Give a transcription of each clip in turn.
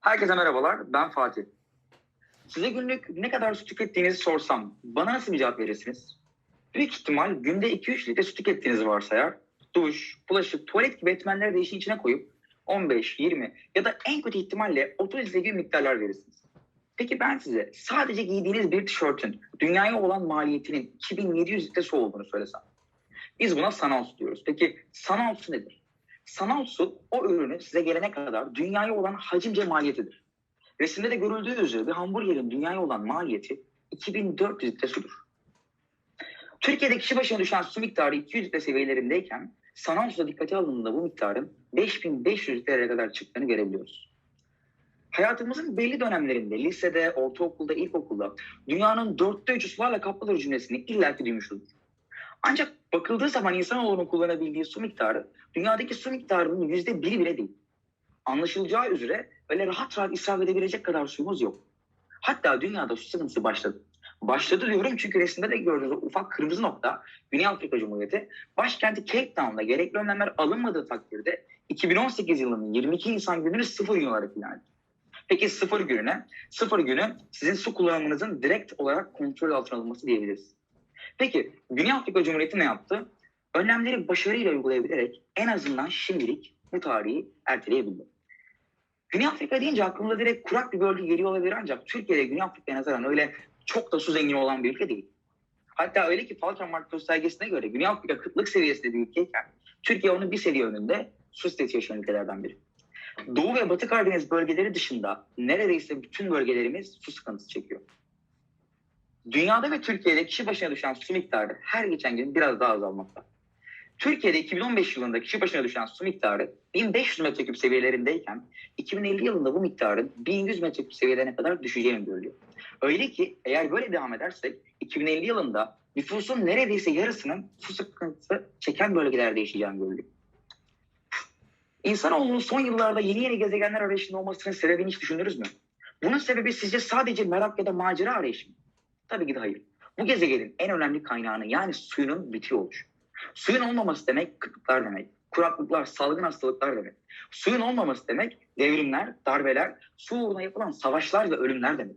Herkese merhabalar, ben Fatih. Size günlük ne kadar su tükettiğinizi sorsam, bana nasıl bir cevap verirsiniz? Büyük ihtimal günde 2-3 litre su tükettiğinizi varsayar, duş, bulaşık, tuvalet gibi etmenleri de işin içine koyup 15, 20 ya da en kötü ihtimalle 30 litre gibi miktarlar verirsiniz. Peki ben size sadece giydiğiniz bir tişörtün dünyaya olan maliyetinin 2700 litre su olduğunu söylesem. Biz buna sanal su diyoruz. Peki sanal su nedir? Sanal su o ürünü size gelene kadar dünyaya olan hacimce maliyetidir. Resimde de görüldüğü üzere bir hamburgerin dünyaya olan maliyeti 2400 litre sudur. Türkiye'de kişi başına düşen su miktarı 200 litre seviyelerindeyken sanal suda dikkate alındığında bu miktarın 5500 litreye kadar çıktığını görebiliyoruz. Hayatımızın belli dönemlerinde lisede, ortaokulda, ilkokulda dünyanın dörtte üçü sularla kaplıdır cümlesini illaki duymuşuzdur. Ancak bakıldığı zaman insanoğlunun kullanabildiği su miktarı dünyadaki su miktarının yüzde biri bile değil. Anlaşılacağı üzere öyle rahat rahat israf edebilecek kadar suyumuz yok. Hatta dünyada su sıkıntısı başladı. Başladı diyorum çünkü resimde de gördüğünüz ufak kırmızı nokta Güney Afrika Cumhuriyeti başkenti Cape Town'da gerekli önlemler alınmadığı takdirde 2018 yılının 22 Nisan gününü sıfır gün olarak ilan etti. Peki sıfır gününe? Sıfır günü sizin su kullanımınızın direkt olarak kontrol altına alınması diyebiliriz. Peki Güney Afrika Cumhuriyeti ne yaptı? Önlemleri başarıyla uygulayabilerek en azından şimdilik bu tarihi erteleyebildi. Güney Afrika deyince aklımda direkt kurak bir bölge geliyor olabilir ancak Türkiye'de Güney Afrika'ya nazaran öyle çok da su zengini olan bir ülke değil. Hatta öyle ki Falcon Mark göstergesine göre Güney Afrika kıtlık seviyesinde bir ülkeyken Türkiye onun bir seviye önünde su sitesi yaşayan ülkelerden biri. Doğu ve Batı Karadeniz bölgeleri dışında neredeyse bütün bölgelerimiz su sıkıntısı çekiyor. Dünyada ve Türkiye'de kişi başına düşen su miktarı her geçen gün biraz daha azalmakta. Türkiye'de 2015 yılında kişi başına düşen su miktarı 1500 metreküp seviyelerindeyken 2050 yılında bu miktarın 1100 metreküp seviyelerine kadar düşeceğini görülüyor. Öyle ki eğer böyle devam edersek 2050 yılında nüfusun neredeyse yarısının su sıkıntısı çeken bölgelerde yaşayacağını görülüyor. İnsanoğlunun son yıllarda yeni yeni gezegenler arayışında olmasının sebebini hiç düşünürüz mü? Bunun sebebi sizce sadece merak ya da macera arayışı mı? Tabii ki de hayır. Bu gezegenin en önemli kaynağını yani suyunun bitiyor oluşu. Suyun olmaması demek kıtlıklar demek. Kuraklıklar, salgın hastalıklar demek. Suyun olmaması demek devrimler, darbeler, su uğruna yapılan savaşlar ve ölümler demek.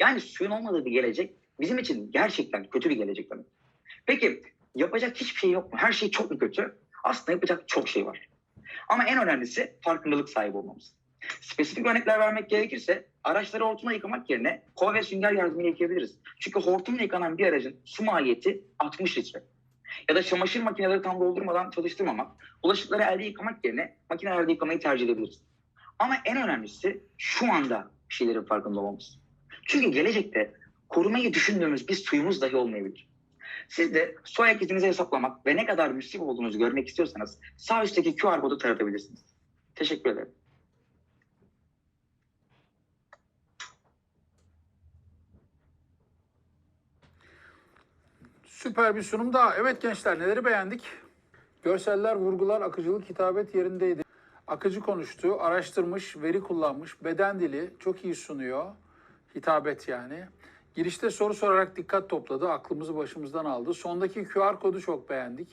Yani suyun olmadığı bir gelecek bizim için gerçekten kötü bir gelecek demek. Peki yapacak hiçbir şey yok mu? Her şey çok mu kötü? Aslında yapacak çok şey var. Ama en önemlisi farkındalık sahibi olmamız. Spesifik örnekler vermek gerekirse araçları hortumla yıkamak yerine kova ve sünger yardımıyla yıkayabiliriz. Çünkü hortumla yıkanan bir aracın su maliyeti 60 litre. Ya da çamaşır makineleri tam doldurmadan çalıştırmamak, bulaşıkları elde yıkamak yerine makinelerde yıkamayı tercih edebiliriz. Ama en önemlisi şu anda bir şeylerin farkında olmamız. Çünkü gelecekte korumayı düşündüğümüz bir suyumuz dahi olmayabilir. Siz de su ayak izinizi hesaplamak ve ne kadar müsrif olduğunuzu görmek istiyorsanız sağ üstteki QR kodu taratabilirsiniz. Teşekkür ederim. Süper bir sunum daha. Evet gençler neleri beğendik? Görseller, vurgular, akıcılık, hitabet yerindeydi. Akıcı konuştu, araştırmış, veri kullanmış, beden dili çok iyi sunuyor. Hitabet yani. Girişte soru sorarak dikkat topladı, aklımızı başımızdan aldı. Sondaki QR kodu çok beğendik.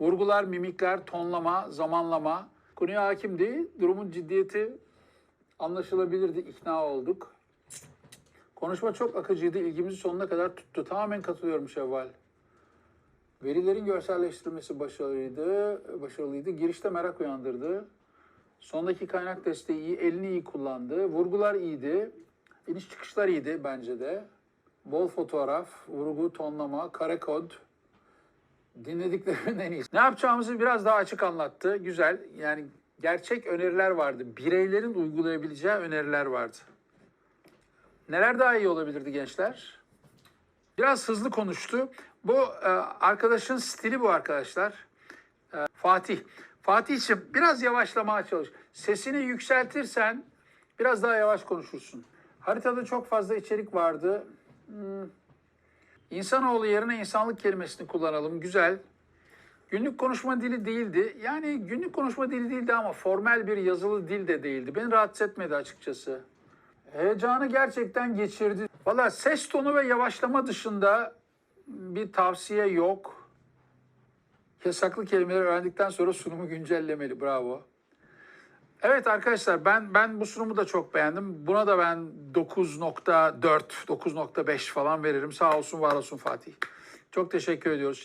Vurgular, mimikler, tonlama, zamanlama. Konuya hakimdi. Durumun ciddiyeti anlaşılabilirdi, ikna olduk. Konuşma çok akıcıydı, ilgimizi sonuna kadar tuttu. Tamamen katılıyorum Şevval. Verilerin görselleştirilmesi başarılıydı, başarılıydı. Girişte merak uyandırdı. Sondaki kaynak desteği iyi, elini iyi kullandı. Vurgular iyiydi. İniş çıkışlar iyiydi bence de. Bol fotoğraf, vurgu, tonlama, kare kod. Dinlediklerimin en iyisi. Ne yapacağımızı biraz daha açık anlattı. Güzel. Yani gerçek öneriler vardı. Bireylerin uygulayabileceği öneriler vardı. Neler daha iyi olabilirdi gençler? Biraz hızlı konuştu. Bu e, arkadaşın stili bu arkadaşlar. E, Fatih. Fatih için biraz yavaşlamaya çalış. Sesini yükseltirsen biraz daha yavaş konuşursun. Haritada çok fazla içerik vardı. Hmm. İnsanoğlu yerine insanlık kelimesini kullanalım. Güzel. Günlük konuşma dili değildi. Yani günlük konuşma dili değildi ama formel bir yazılı dil de değildi. Beni rahatsız etmedi açıkçası. Heyecanı gerçekten geçirdi. Valla ses tonu ve yavaşlama dışında bir tavsiye yok. Yasaklı kelimeleri öğrendikten sonra sunumu güncellemeli. Bravo. Evet arkadaşlar ben ben bu sunumu da çok beğendim. Buna da ben 9.4, 9.5 falan veririm. Sağ olsun var olsun Fatih. Çok teşekkür ediyoruz.